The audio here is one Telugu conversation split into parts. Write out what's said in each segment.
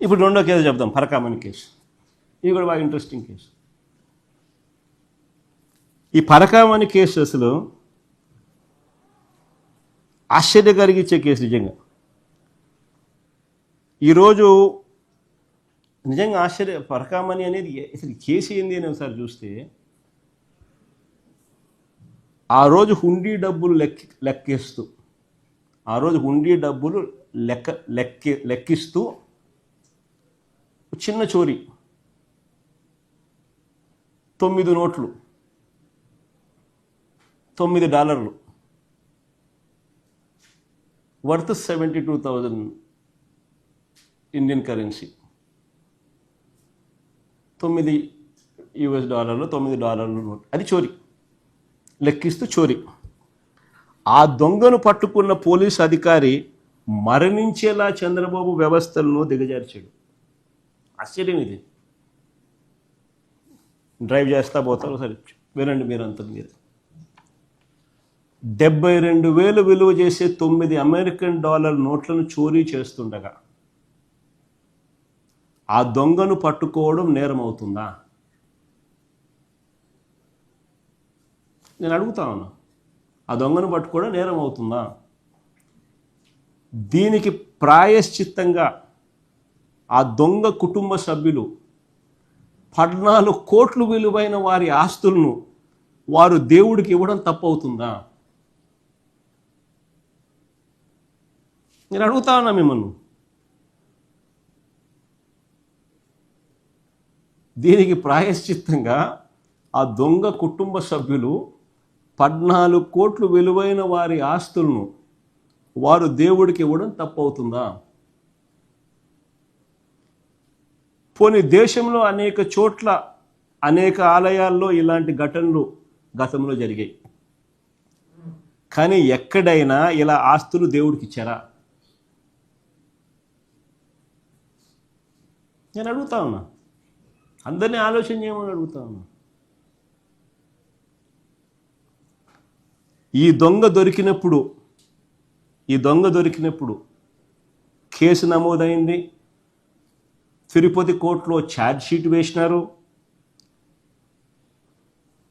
ఇప్పుడు రెండో కేసు చెప్దాం పరకామణి కేసు. ఇది కూడా బాగా ఇంట్రెస్టింగ్ కేసు. ఈ పరకామణి కేసు అసలు ఆశ్చర్య కలిగించే కేసు నిజంగా. ఈరోజు నిజంగా ఆశ్చర్య పరకామణి అనేది అసలు కేసు ఏంది అని ఒకసారి చూస్తే ఆ రోజు హుండీ డబ్బులు లెక్క లెక్కిస్తూ ఆ రోజు హుండీ డబ్బులు లెక్క లెక్కి లెక్కిస్తూ చిన్న చోరీ. తొమ్మిది నోట్లు. తొమ్మిది డాలర్లు. Worth seventy two thousand Indian currency. తొమ్మిది యుఎస్ డాలర్లు తొమ్మిది డాలర్లు నోట్. అది చోరీ. లెక్కిస్తూ చోరీ. ఆ దొంగను పట్టుకున్న పోలీస్ అధికారి మరణించేలా చంద్రబాబు వ్యవస్థలను దిగజార్చాడు. ఆశ్చర్యం ఇది. డ్రైవ్ చేస్తా పోతారు సరే వినండి మీరంతా మీరు. డెబ్బై రెండు వేలు విలువ చేసే తొమ్మిది అమెరికన్ డాలర్ నోట్లను చోరీ చేస్తుండగా ఆ దొంగను పట్టుకోవడం నేరం అవుతుందా నేను అడుగుతా ఉన్నా. ఆ దొంగను పట్టుకోవడం నేరం అవుతుందా దీనికి ప్రాయశ్చిత్తంగా ఆ దొంగ కుటుంబ సభ్యులు పద్నాలుగు కోట్లు విలువైన వారి ఆస్తులను వారు దేవుడికి ఇవ్వడం తప్పవుతుందా? నేను అడుగుతా ఉన్నా మిమ్మల్ని. దీనికి ప్రాయశ్చిత్తంగా ఆ దొంగ కుటుంబ సభ్యులు పద్నాలుగు కోట్లు విలువైన వారి ఆస్తులను వారు దేవుడికి ఇవ్వడం తప్పవుతుందా? పోనీ దేశంలో అనేక చోట్ల అనేక ఆలయాల్లో ఇలాంటి ఘటనలు గతంలో జరిగాయి. కానీ ఎక్కడైనా ఇలా ఆస్తులు దేవుడికి ఇచ్చారా? నేను అడుగుతా ఉన్నా. అందరినీ ఆలోచన చేయమని అడుగుతా ఉన్నా. ఈ దొంగ దొరికినప్పుడు ఈ దొంగ దొరికినప్పుడు కేసు నమోదైంది. తిరుపతి కోర్టులో ఛార్జ్ షీట్ వేసినారు.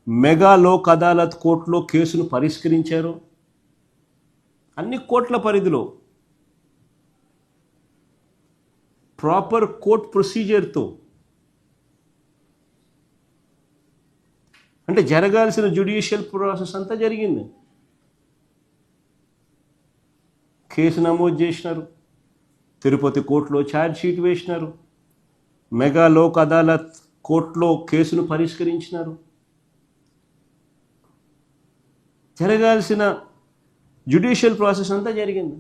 మెగా లోక్ అదాలత్ కోర్టులో కేసును పరిష్కరించారు. అన్ని కోర్టుల పరిధిలో ప్రాపర్ కోర్ట్ ప్రొసీజర్తో అంటే జరగాల్సిన జ్యుడిషియల్ ప్రాసెస్ అంతా జరిగింది. కేసు నమోదు చేసినారు. తిరుపతి కోర్టులో ఛార్జ్ షీట్ వేసినారు. మెగా లోక్ అదాలత్ కోర్టులో కేసును పరిష్కరించినారు. జరగాల్సిన జ్యుడిషియల్ ప్రాసెస్ అంతా జరిగింది.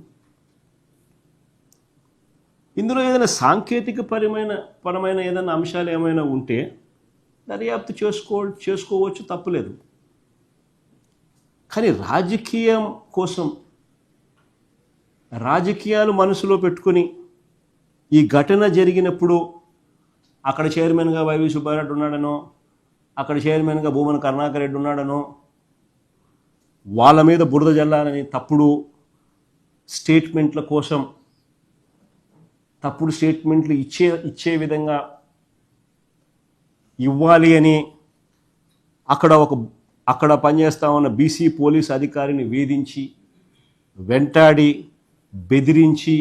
ఇందులో ఏదైనా సాంకేతిక పరమైన పరమైన ఏదైనా అంశాలు ఏమైనా ఉంటే దర్యాప్తు చేసుకో చేసుకోవచ్చు తప్పులేదు. కానీ రాజకీయం కోసం రాజకీయాలు మనసులో పెట్టుకుని ఈ ఘటన జరిగినప్పుడు అక్కడ చైర్మన్గా వైవి సుబ్బారెడ్డి ఉన్నాడనో అక్కడ చైర్మన్గా భూమన కరుణాకర్ రెడ్డి ఉన్నాడనో వాళ్ళ మీద బురద జల్లాలని తప్పుడు స్టేట్మెంట్ల కోసం తప్పుడు స్టేట్మెంట్లు ఇచ్చే ఇచ్చే విధంగా ఇవ్వాలి అని అక్కడ ఒక అక్కడ పనిచేస్తా ఉన్న బీసీ పోలీస్ అధికారిని వేధించి వెంటాడి బెదిరించి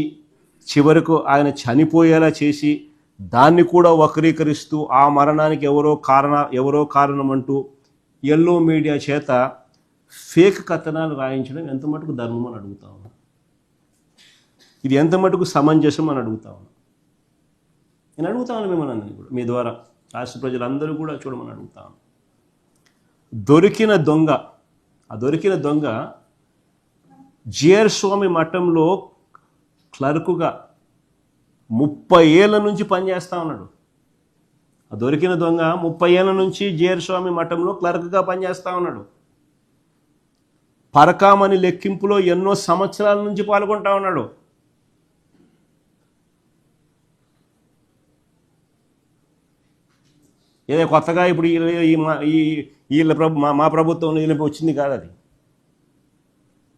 చివరకు ఆయన చనిపోయేలా చేసి దాన్ని కూడా వక్రీకరిస్తూ ఆ మరణానికి ఎవరో కారణ ఎవరో కారణమంటూ ఎల్లో మీడియా చేత ఫేక్ కథనాలు రాయించడం ఎంత మటుకు ధర్మం అని అడుగుతా ఉన్నా. ఇది ఎంత మటుకు సమంజసం అని అడుగుతా ఉన్నా. నేను అడుగుతా ఉన్నాను మిమ్మల్ని అందరినీ కూడా మీ ద్వారా రాష్ట్ర ప్రజలందరూ కూడా చూడమని అడుగుతా దొరికిన దొంగ ఆ దొరికిన దొంగ జిఆర్ స్వామి మఠంలో క్లర్కుగా ముప్పై ఏళ్ళ నుంచి పనిచేస్తూ ఉన్నాడు. ఆ దొరికిన దొంగ ముప్పై ఏళ్ళ నుంచి జిఆర్ స్వామి మఠంలో క్లర్క్గా పనిచేస్తా ఉన్నాడు. పరకామని లెక్కింపులో ఎన్నో సంవత్సరాల నుంచి పాల్గొంటా ఉన్నాడు. ఏదో కొత్తగా ఇప్పుడు ఈ- వీళ్ళ ప్రభు మా మా ప్రభుత్వం వచ్చింది కాదు అది.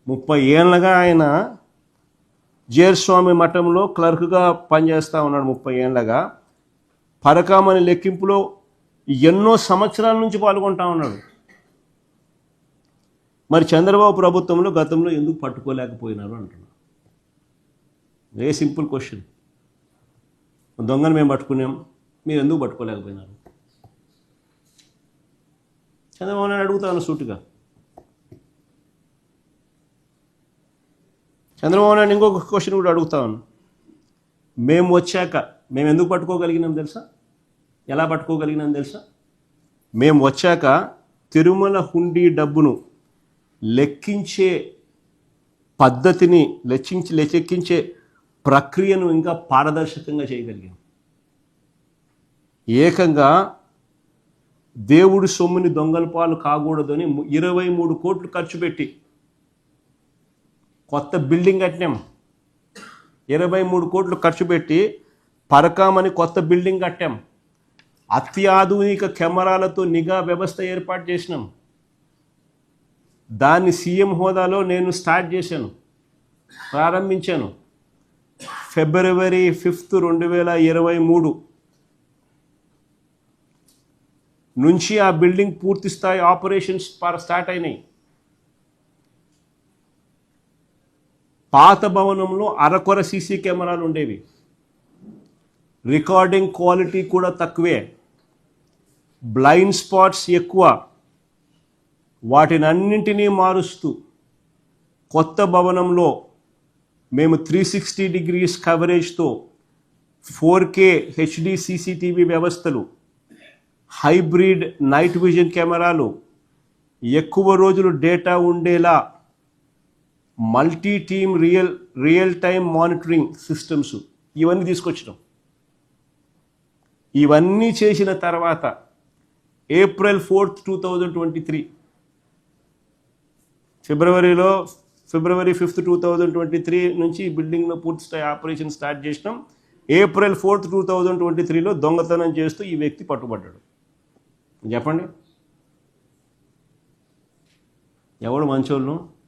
ముప్పై ఏళ్ళగా ఆయన జేర్స్వామి మఠంలో క్లర్క్గా పనిచేస్తూ ఉన్నాడు ముప్పై ఏళ్ళగా. పరకామని లెక్కింపులో ఎన్నో సంవత్సరాల నుంచి పాల్గొంటా ఉన్నాడు. మరి చంద్రబాబు ప్రభుత్వంలో గతంలో ఎందుకు పట్టుకోలేకపోయినారు అంటున్నాను వెరీ సింపుల్ క్వశ్చన్. దొంగను మేము పట్టుకున్నాం మీరు ఎందుకు పట్టుకోలేకపోయినారు? చంద్రబాబు నాయుడు అడుగుతాను సూటిగా. చంద్రబాబు నాయుడు ఇంకొక క్వశ్చన్ కూడా అడుగుతాను మేము వచ్చాక మేము ఎందుకు పట్టుకోగలిగినాం తెలుసా? ఎలా పట్టుకోగలిగినాం తెలుసా? మేము వచ్చాక తిరుమల హుండీ డబ్బును లెక్కించే పద్ధతిని లెక్కించి లెక్కించే ప్రక్రియను ఇంకా పారదర్శకంగా చేయగలిగాం. ఏకంగా దేవుడి సొమ్ముని దొంగల పాలు కాకూడదని ఇరవై మూడు కోట్లు ఖర్చు పెట్టి కొత్త బిల్డింగ్ కట్టినాం. ఇరవై మూడు కోట్లు ఖర్చు పెట్టి పరకామని కొత్త బిల్డింగ్ కట్టాం. అత్యాధునిక కెమెరాలతో నిఘా వ్యవస్థ ఏర్పాటు చేసినాం. దాన్ని సీఎం హోదాలో నేను స్టార్ట్ చేశాను. ప్రారంభించాను. ఫిబ్రవరి ఫిఫ్త్ రెండు వేల ఇరవై మూడు నుంచి ఆ బిల్డింగ్ పూర్తి స్థాయి ఆపరేషన్స్ స్టార్ట్ అయినాయి. పాత భవనంలో అరకొర సీసీ కెమెరాలు ఉండేవి. రికార్డింగ్ క్వాలిటీ కూడా తక్కువే. బ్లైండ్ స్పాట్స్ ఎక్కువ. వాటిని అన్నింటినీ మారుస్తూ కొత్త భవనంలో మేము త్రీ సిక్స్టీ డిగ్రీస్ కవరేజ్తో ఫోర్ కే హెచ్డి సీసీటీవీ వ్యవస్థలు హైబ్రిడ్ నైట్ విజన్ కెమెరాలు ఎక్కువ రోజులు డేటా ఉండేలా multi team real real time monitoring systems ఇవన్నీ తీసుకొచ్చినాం. ఇవన్నీ చేసిన తర్వాత April fourth two thousand twenty three ఫిబ్రవరిలో February fifth two thousand twenty three నుంచి బిల్డింగ్లో పూర్తి స్థాయి ఆపరేషన్ స్టార్ట్ చేసినాం. April fourth two thousand twenty త్రీలో దొంగతనం చేస్తూ ఈ వ్యక్తి పట్టుబడ్డాడు. చెప్పండి. ఎవడు మంచోళ్ళు?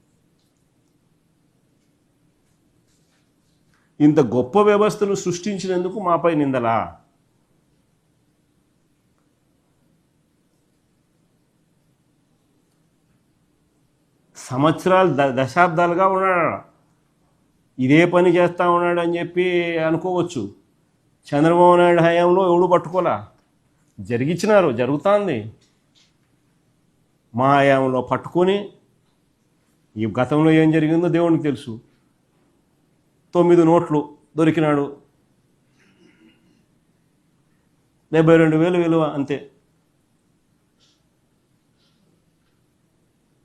ఇంత గొప్ప వ్యవస్థను సృష్టించినందుకు మాపై నిందలా? సంవత్సరాలు ద దశాబ్దాలుగా ఉన్నాడు? ఇదే పని చేస్తా ఉన్నాడు అని చెప్పి అనుకోవచ్చు. చంద్రబాబు నాయుడు హయాంలో ఎవడు పట్టుకోలా? జరిగించినారు జరుగుతుంది. మా హయాంలో పట్టుకొని ఈ గతంలో ఏం జరిగిందో దేవునికి తెలుసు. తొమ్మిది నోట్లు దొరికినాడు. డెబ్బై రెండు వేలు విలువ అంతే.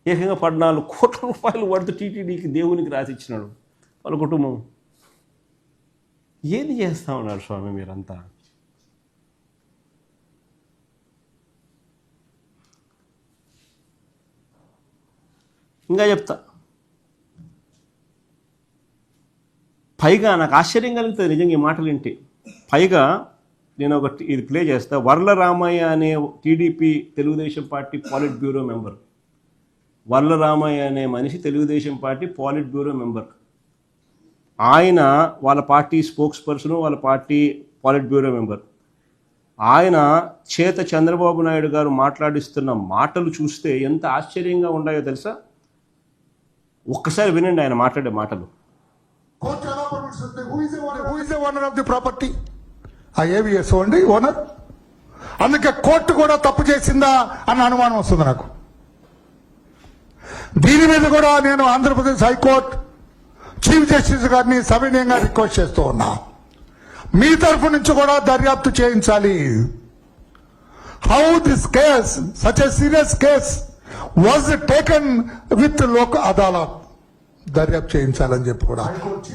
ఏకంగా పద్నాలుగు కోట్ల రూపాయలు పడుతూ టీటీడీకి దేవునికి రాసిచ్చినాడు. వాళ్ళ కుటుంబం. ఏది చేస్తా ఉన్నారు స్వామి మీరంతా? ఇంకా చెప్తా. పైగా నాకు ఆశ్చర్యం కలుగుతుంది నిజంగా ఈ మాటలు వింటే. పైగా నేను ఒకటి ఇది ప్లే చేస్తా. వర్ల రామయ్య అనే TDP Telugu Desam party politburo member. Varla Ramaiah అనే మనిషి Telugu Desam party politburo member. ఆయన వాళ్ళ పార్టీ స్పోక్స్ పర్సన్ వాళ్ళ పార్టీ పాలిట్ బ్యూరో మెంబర్. ఆయన చేత చంద్రబాబు నాయుడు గారు మాట్లాడిస్తున్న మాటలు చూస్తే ఎంత ఆశ్చర్యంగా ఉన్నాయో తెలుసా? ఒక్కసారి వినండి ఆయన మాట్లాడే మాటలు. Owner of the property? ఆ ఏవిఎస్ అండి ఓనర్ అందుకే కోర్టు కూడా తప్పు చేసిందా అన్న అనుమానం వస్తుంది నాకు. దీని మీద కూడా నేను ఆంధ్రప్రదేశ్ హైకోర్టు చీఫ్ జస్టిస్ గారిని సవినయంగా రిక్వెస్ట్ చేస్తూ ఉన్నా. మీ తరఫు నుంచి కూడా దర్యాప్తు చేయించాలి. How this case such a serious case was taken with Lok Adalat దర్యాప్తు చేయించాలని చెప్పి కూడా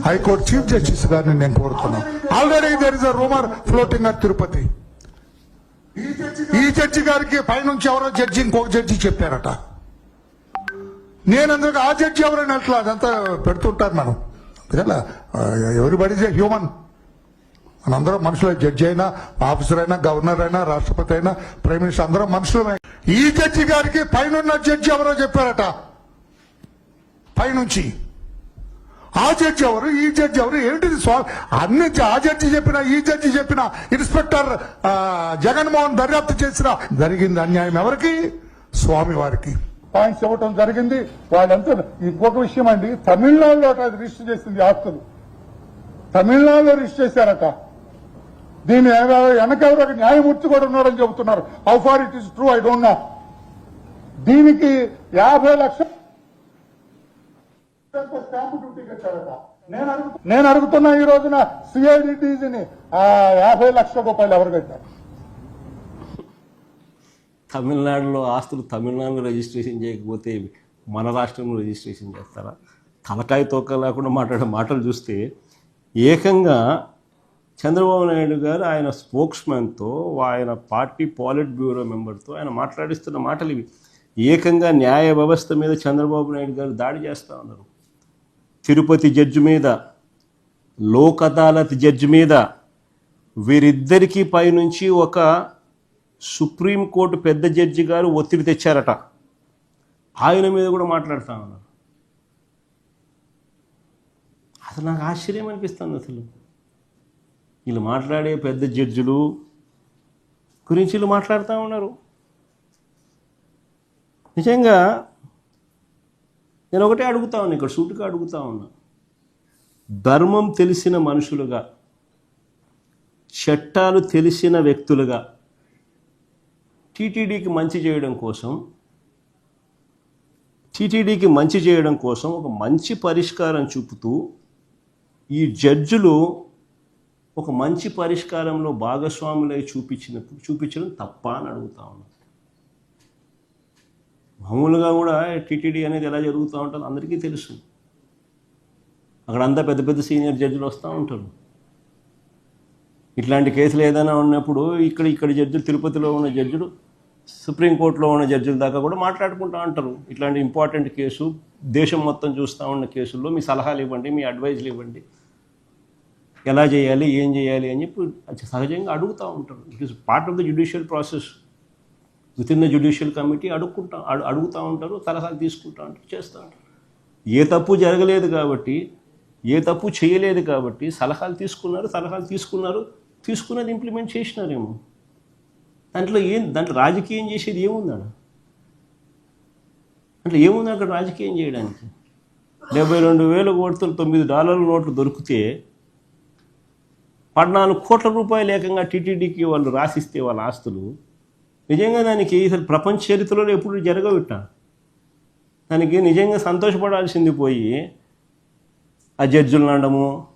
హైకోర్టు చీఫ్ జస్టిస్ గారిని నేను కోరుతున్నాను already there is a rumour floating at Tirupati ఈ జడ్జి గారికి పైనుంచి ఎవరో జడ్జి ఇంకొక జడ్జి చెప్పారట. నేను అందుకు ఆ జడ్జి ఎవరైనా అట్లా అదంతా పెడుతుంటారు మనం ఎవరిబడి హ్యూమన్ మనందరం మనుషులు జడ్జి అయినా ఆఫీసర్ అయినా గవర్నర్ అయినా రాష్ట్రపతి అయినా ప్రైమ్ మినిస్టర్ అందరం మనుషులమే. ఈ జడ్జి గారికి పైన జడ్జి ఎవరో చెప్పారట. పైనుంచి. ఆ జడ్జి ఎవరు ఈ జడ్జి ఎవరు ఏంటిది స్వామి అన్ని ఆ జడ్జి చెప్పిన ఈ జడ్జి చెప్పిన ఇన్స్పెక్టర్ జగన్మోహన్ దర్యాప్తు చేసిన జరిగింది అన్యాయం ఎవరికి? స్వామి వారికి పాయింట్స్ ఇవ్వటం జరిగింది. వాళ్ళంతా ఇంకొక విషయం అండి తమిళనాడులో అది రిజిస్టర్ చేసింది ఆస్తులు. తమిళనాడులో రిజిస్టర్ చేశారట. దీని వెన- వెనకెవరో ఒక న్యాయమూర్తి కూడా ఉన్నారని చెబుతున్నారు. How far it is true I don't know దీనికి యాభై లక్షలు స్టాంపు డ్యూటీ నేను అడుగు- నేను అడుగుతున్నా ఈ రోజున సిఐడిటీజీని యాభై లక్షల రూపాయలు ఎవరు కట్టారు? తమిళనాడులో ఆస్తులు తమిళనాడులో రిజిస్ట్రేషన్ చేయకపోతే మన రాష్ట్రంలో రిజిస్ట్రేషన్ చేస్తారా? తలకాయ తోక లేకుండా మాట్లాడే మాటలు చూస్తే ఏకంగా చంద్రబాబు నాయుడు గారు ఆయన స్పోక్స్మెన్తో ఆయన పార్టీ పాలిట్ బ్యూరో మెంబర్తో ఆయన మాట్లాడిస్తున్న మాటలు ఇవి. ఏకంగా న్యాయ వ్యవస్థ మీద చంద్రబాబు నాయుడు గారు దాడి చేస్తూ ఉన్నారు. తిరుపతి జడ్జి మీద లోక్ అదాలత్ జడ్జి మీద వీరిద్దరికీ పైనుంచి ఒక సుప్రీంకోర్టు పెద్ద జడ్జి గారు ఒత్తిడి తెచ్చారట. ఆయన మీద కూడా మాట్లాడుతూ ఉన్నారు. అసలు నాకు ఆశ్చర్యం అనిపిస్తుంది అసలు. వీళ్ళు మాట్లాడే పెద్ద జడ్జిలు గురించి వీళ్ళు మాట్లాడుతూ ఉన్నారు. నిజంగా నేను ఒకటే అడుగుతా ఉన్నా ఇక్కడ సూటుగా అడుగుతా ఉన్నా. ధర్మం తెలిసిన మనుషులుగా చట్టాలు తెలిసిన వ్యక్తులుగా టీటీడీకి మంచి చేయడం కోసం టీటీడీకి మంచి చేయడం కోసం ఒక మంచి పరిష్కారం చూపుతూ ఈ జడ్జులు ఒక మంచి పరిష్కారంలో భాగస్వాములై చూపించిన చూపించడం తప్ప అని అడుగుతా ఉన్నాను మామూలుగా కూడా టీటీడీ అనేది ఎలా జరుగుతూ ఉంటుందో అందరికీ తెలుసు. అక్కడ అంతా పెద్ద పెద్ద సీనియర్ జడ్జిలు వస్తూ ఉంటారు. ఇట్లాంటి కేసులు ఏదైనా ఉన్నప్పుడు ఇక్కడ ఇక్కడ జడ్జిలు తిరుపతిలో ఉన్న జడ్జిలు సుప్రీంకోర్టులో ఉన్న జడ్జిల దాకా కూడా మాట్లాడుకుంటూ ఉంటారు. ఇట్లాంటి ఇంపార్టెంట్ కేసు దేశం మొత్తం చూస్తూ ఉన్న కేసుల్లో మీ సలహాలు ఇవ్వండి మీ అడ్వైజులు ఇవ్వండి. ఎలా చేయాలి ఏం చేయాలి అని చెప్పి సహజంగా అడుగుతూ ఉంటారు. It is part of the judicial process within the judicial committee అడుక్కుంటా అడు- అడుగుతూ ఉంటారు సలహాలు తీసుకుంటా ఉంటారు చేస్తూ ఉంటారు. ఏ తప్పు జరగలేదు కాబట్టి ఏ తప్పు చేయలేదు కాబట్టి సలహాలు తీసుకున్నారు సలహాలు తీసుకున్నారు తీసుకున్నది ఇంప్లిమెంట్ చేసినారేమో. దాంట్లో ఏం దాంట్లో రాజకీయం చేసేది ఏముందాడ అంటే ఏముంది అక్కడ రాజకీయం చేయడానికి? డెబ్బై రెండు వేల కోట్లు తొమ్మిది డాలర్ల నోట్లు దొరికితే పద్నాలుగు కోట్ల రూపాయలు ఏకంగా టీటీడీకి వాళ్ళు రాసిస్తే వాళ్ళ ఆస్తులు నిజంగా దానికి అసలు ప్రపంచ చరిత్రలో ఎప్పుడు జరగవిట్ట దానికి నిజంగా సంతోషపడాల్సింది పోయి ఆ జడ్జులను అనడము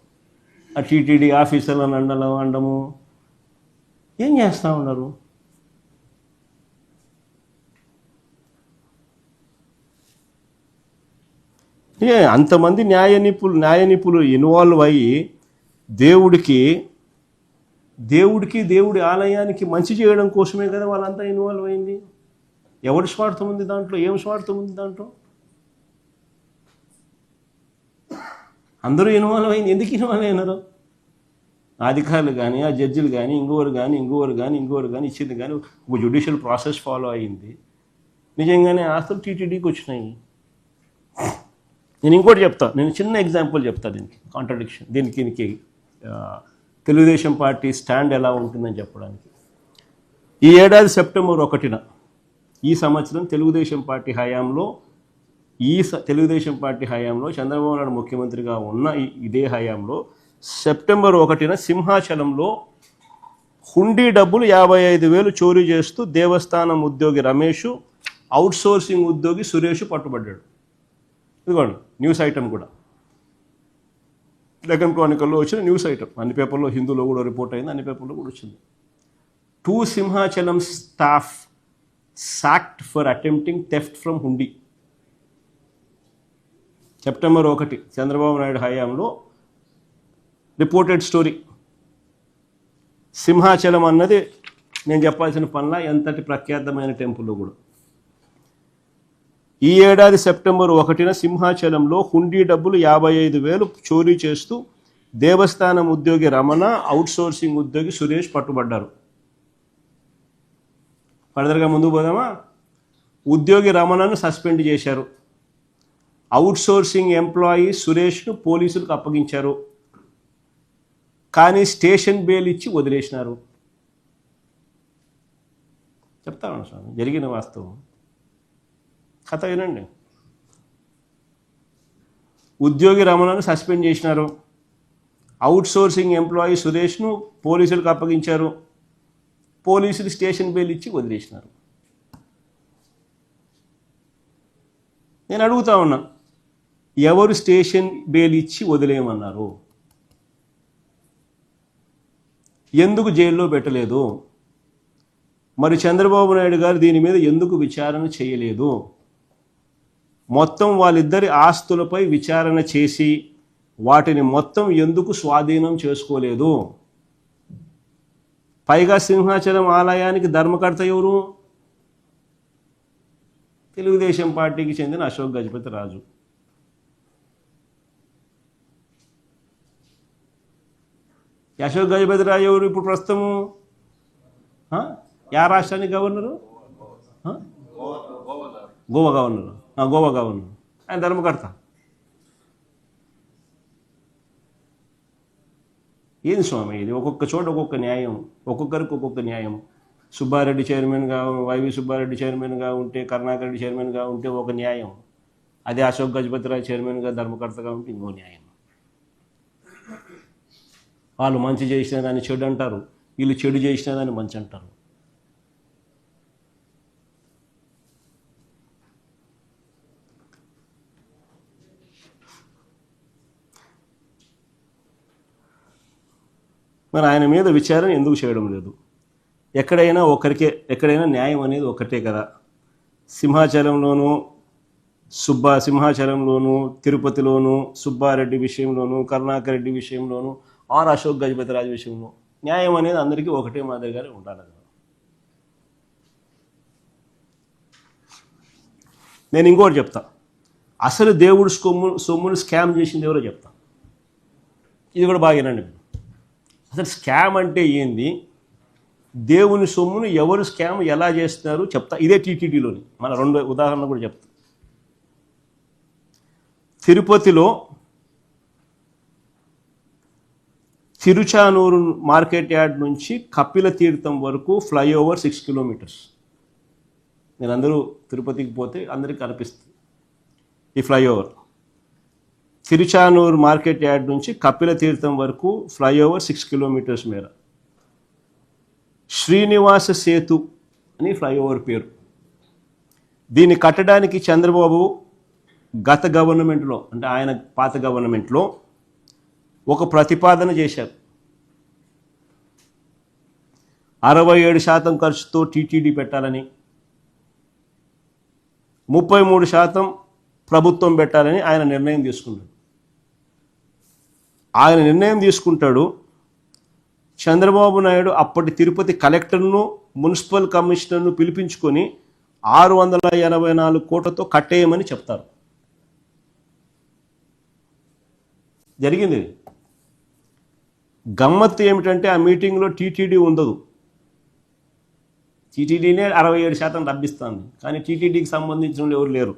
ఆ టీటీడీ ఆఫీసర్లను అండలం అనడము. ఏం చేస్తూ ఉన్నారు? అంతమంది న్యాయ నిపులు న్యాయ నిపులు ఇన్వాల్వ్ అయ్యి దేవుడికి దేవుడికి దేవుడి ఆలయానికి మంచి చేయడం కోసమే కదా వాళ్ళంతా ఇన్వాల్వ్ అయింది? ఎవరి స్వార్థం ఉంది దాంట్లో? ఏం స్వార్థం ఉంది దాంట్లో? అందరూ ఇన్వాల్వ్ అయింది. ఎందుకు ఇన్వాల్వ్ అయినారు? అధికారులు కానీ ఆ జడ్జిలు కానీ ఇంకోరు కానీ ఇంకోరు కానీ ఇంకోరు కానీ ఇచ్చింది కానీ ఒక జ్యుడిషియల్ ప్రాసెస్ ఫాలో అయింది. నిజంగానే ఆస్తులు టీటీడీకి వచ్చినాయి. నేను ఇంకోటి చెప్తా. నేను చిన్న ఎగ్జాంపుల్ చెప్తా దీనికి. కాంట్రడిక్షన్ దీనికి దీనికి తెలుగుదేశం పార్టీ స్టాండ్ ఎలా ఉంటుందని చెప్పడానికి. ఈ ఏడాది సెప్టెంబర్ ఒకటిన ఈ సంవత్సరం తెలుగుదేశం పార్టీ హయాంలో ఈ తెలుగుదేశం పార్టీ హయాంలో చంద్రబాబు నాయుడు ముఖ్యమంత్రిగా ఉన్న ఇదే హయాంలో సెప్టెంబర్ ఒకటిన సింహాచలంలో హుండీ డబ్బులు యాభై ఐదు వేలు చోరీ చేస్తూ దేవస్థానం ఉద్యోగి రమేష్ అవుట్సోర్సింగ్ ఉద్యోగి సురేష్ పట్టుబడ్డాడు. ఇదిగోండి న్యూస్ ఐటమ్ కూడా. డెక్కన్ క్రానికల్లో వచ్చిన న్యూస్ ఐటమ్ అన్ని పేపర్లో హిందూలో కూడా రిపోర్ట్ అయింది అన్ని పేపర్లో కూడా వచ్చింది. Two Simhachalam staff sacked for attempting theft from hundi September ఒకటి చంద్రబాబు నాయుడు హయాంలో రిపోర్టెడ్ స్టోరీ సింహాచలం అన్నది నేను చెప్పాల్సిన పనుల ఎంతటి ప్రఖ్యాతమైన టెంపుల్లో కూడా. ఈ ఏడాది సెప్టెంబర్ ఒకటిన సింహాచలంలో హుండీ డబ్బులు యాభై ఐదు వేలు చోరీ చేస్తూ దేవస్థానం ఉద్యోగి రమణ అవుట్సోర్సింగ్ ఉద్యోగి సురేష్ పట్టుబడ్డారు. ఫర్దర్గా ముందుకు పోదామా? ఉద్యోగి రమణను సస్పెండ్ చేశారు. అవుట్సోర్సింగ్ ఎంప్లాయీ సురేష్ను పోలీసులకు అప్పగించారు. కానీ స్టేషన్ బెయిల్ ఇచ్చి వదిలేసినారు. చెప్తాను స్వామి? జరిగిన వాస్తవం. కథ వినండి. ఉద్యోగి రమణను సస్పెండ్ చేసినారు. అవుట్ సోర్సింగ్ ఎంప్లాయీ సురేష్ను పోలీసులకు అప్పగించారు. పోలీసులు స్టేషన్ బెయిల్ ఇచ్చి వదిలేసినారు. నేను అడుగుతా ఉన్నా ఎవరు స్టేషన్ బెయిల్ ఇచ్చి వదిలేయమన్నారు? ఎందుకు జైల్లో పెట్టలేదు? మరి చంద్రబాబు నాయుడు గారు దీని మీద ఎందుకు విచారణ చేయలేదు? మొత్తం వాళ్ళిద్దరి ఆస్తులపై విచారణ చేసి వాటిని మొత్తం ఎందుకు స్వాధీనం చేసుకోలేదు? పైగా సింహాచలం ఆలయానికి ధర్మకర్త ఎవరు? తెలుగుదేశం పార్టీకి చెందిన అశోక్ గజపతి రాజు. అశోక్ గజపతి రాజు ఎవరు ఇప్పుడు ప్రస్తుతము యా రాష్ట్రానికి governor? Goa governor. Goa governor ఆయన ధర్మకర్త. ఏం స్వామి ఇది? ఒక్కొక్క చోట ఒక్కొక్క న్యాయం ఒక్కొక్కరికి ఒక్కొక్క న్యాయం. సుబ్బారెడ్డి చైర్మన్గా వైవి సుబ్బారెడ్డి చైర్మన్గా ఉంటే కరుణాకర్ రెడ్డి చైర్మన్గా ఉంటే ఒక న్యాయం. అదే అశోక్ గజపతిరావు చైర్మన్గా ధర్మకర్తగా ఉంటే ఇంకో న్యాయం. వాళ్ళు మంచి చేసిన దాన్ని చెడు అంటారు వీళ్ళు చెడు చేసిన దాన్ని మంచి అంటారు. మరి ఆయన మీద విచారణ ఎందుకు చేయడం లేదు? ఎక్కడైనా ఒకరికే ఎక్కడైనా న్యాయం అనేది ఒకటే కదా. సింహాచలంలోనూ సుబ్బా సింహాచలంలోనూ తిరుపతిలోనూ సుబ్బారెడ్డి విషయంలోనూ కరుణాకర్ రెడ్డి విషయంలోనూ ఆర్ అశోక్ గజపతి రాజు విషయంలో న్యాయం అనేది అందరికీ ఒకటే మాదిరిగానే ఉండాలి కదా. నేను ఇంకోటి చెప్తా. అసలు దేవుడు సొమ్ము సొమ్మును స్కామ్ చేసింది ఎవరో చెప్తా. ఇది కూడా బాగా వినండి. అసలు స్కామ్ అంటే ఏంది? దేవుని సొమ్మును ఎవరు స్కామ్ ఎలా చేస్తున్నారు చెప్తా. ఇదే టీటీడీలోని. మన రెండు ఉదాహరణ కూడా చెప్తా. తిరుపతిలో తిరుచానూరు మార్కెట్ యార్డ్ నుంచి కపిల తీర్థం వరకు ఫ్లైఓవర్ సిక్స్ కిలోమీటర్స్. నేను అందరూ తిరుపతికి పోతే అందరికీ కనిపిస్తుంది ఈ ఫ్లైఓవర్. తిరుచానూరు మార్కెట్ యార్డ్ నుంచి కపిల తీర్థం వరకు ఫ్లైఓవర్ సిక్స్ కిలోమీటర్స్ మేర. శ్రీనివాస సేతు అని ఫ్లైఓవర్ పేరు. దీన్ని కట్టడానికి చంద్రబాబు గత గవర్నమెంట్లో అంటే ఆయన పాత గవర్నమెంట్లో ఒక ప్రతిపాదన చేశారు. అరవై ఏడు శాతం ఖర్చుతో టీటీడీ పెట్టాలని ముప్పై మూడు శాతం ప్రభుత్వం పెట్టాలని ఆయన నిర్ణయం తీసుకున్నాడు. ఆయన నిర్ణయం తీసుకుంటాడు. చంద్రబాబు నాయుడు అప్పటి తిరుపతి కలెక్టర్ను మున్సిపల్ కమిషనర్ను పిలిపించుకొని ఆరు వందల ఎనభై నాలుగు కోట్లతో కట్టేయమని చెప్తారు. జరిగింది. గమ్మత్తు ఏమిటంటే ఆ మీటింగ్లో టీటీడీ ఉండదు. టీటీడీనే అరవై ఏడు శాతం రబ్బిస్తుంది కానీ టీటీడీకి సంబంధించిన వాళ్ళు ఎవరు లేరు.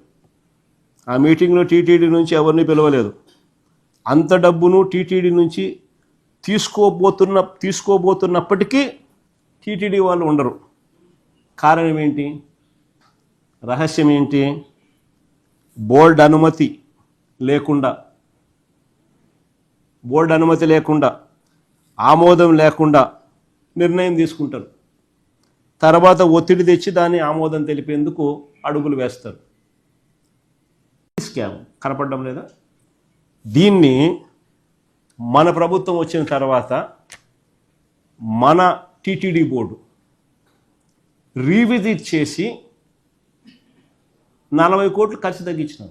ఆ మీటింగ్లో టీటీడీ నుంచి ఎవరిని పిలవలేదు. అంత డబ్బును టీటీడీ నుంచి తీసుకోబోతున్న తీసుకోబోతున్నప్పటికీ టీటీడీ వాళ్ళు ఉండరు. కారణం ఏంటి? రహస్యం ఏంటి? బోర్డు అనుమతి లేకుండా బోర్డు అనుమతి లేకుండా ఆమోదం లేకుండా నిర్ణయం తీసుకుంటారు. తర్వాత ఒత్తిడి తెచ్చి దాన్ని ఆమోదం తెలిపేందుకు అడుగులు వేస్తారు. స్కామ్ కనపడడం లేదా? దీన్ని మన ప్రభుత్వం వచ్చిన తర్వాత మన టీటీడీ బోర్డు రీవిజిట్ చేసి నలభై కోట్లు ఖర్చు తగ్గించినాం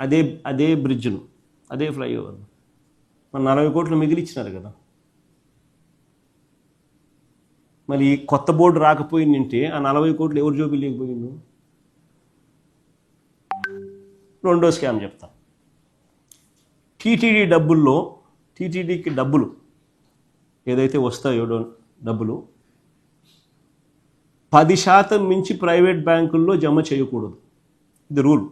అదే అదే బ్రిడ్జ్ను అదే ఫ్లైఓవర్ మన నలభై కోట్లు మిగిలిచ్చినారు కదా. మరి కొత్త బోర్డు రాకపోయిందంటే ఆ నలభై కోట్లు ఎవరు చూపించలేకపోయిండు రెండో స్కామ్ చెప్తాను టీటీడీ డబ్బుల్లో టీటీడీకి డబ్బులు ఏదైతే వస్తాయో డో- డబ్బులు పది శాతం మించి ప్రైవేట్ బ్యాంకుల్లో జమ చేయకూడదు. ఇది రూల్.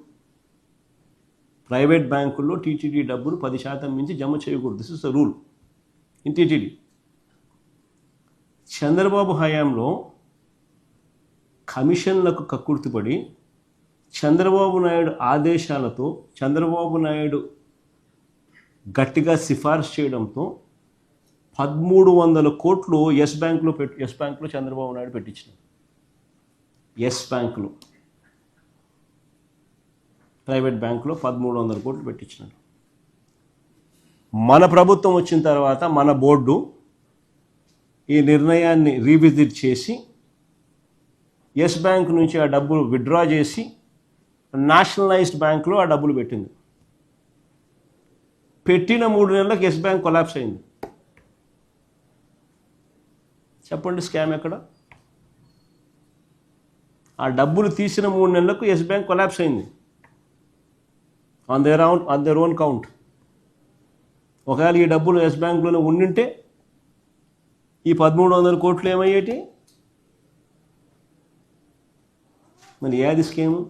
ప్రైవేట్ బ్యాంకుల్లో టీటీడీ డబ్బులు పది శాతం మించి జమ చేయకూడదు. This is the rule in TTD. Chandrababu హయాంలో కమిషన్లకు కక్కుర్తిపడి చంద్రబాబు నాయుడు ఆదేశాలతో చంద్రబాబు నాయుడు గట్టిగా సిఫార్సు చేయడంతో పదమూడు వందల కోట్లు ఎస్ బ్యాంకులో పెట్టి ఎస్ బ్యాంకులో చంద్రబాబు నాయుడు పెట్టించినాడు ఎస్ బ్యాంకులో. ప్రైవేట్ బ్యాంకులో పదమూడు వందల కోట్లు పెట్టించినాడు మన ప్రభుత్వం వచ్చిన తర్వాత మన బోర్డు ఈ నిర్ణయాన్ని రీవిజిట్ చేసి ఎస్ బ్యాంక్ నుంచి ఆ డబ్బులు విత్డ్రా చేసి నేషనలైజ్డ్ బ్యాంకులో ఆ డబ్బులు పెట్టింది. పెట్టిన మూడు నెలలకు ఎస్ బ్యాంక్ కొలాప్స్ అయింది. చెప్పండి స్కామ్ ఎక్కడ? ఆ డబ్బులు తీసిన మూడు నెలలకు ఎస్ బ్యాంక్ కొలాప్స్ అయింది. On their own on their own count ఒకవేళ ఈ డబ్బులు ఎస్ బ్యాంక్లోనే ఉండింటే ఈ పదమూడు వందల కోట్లు ఏమయ్యేటి? మరి ఏది స్కీము?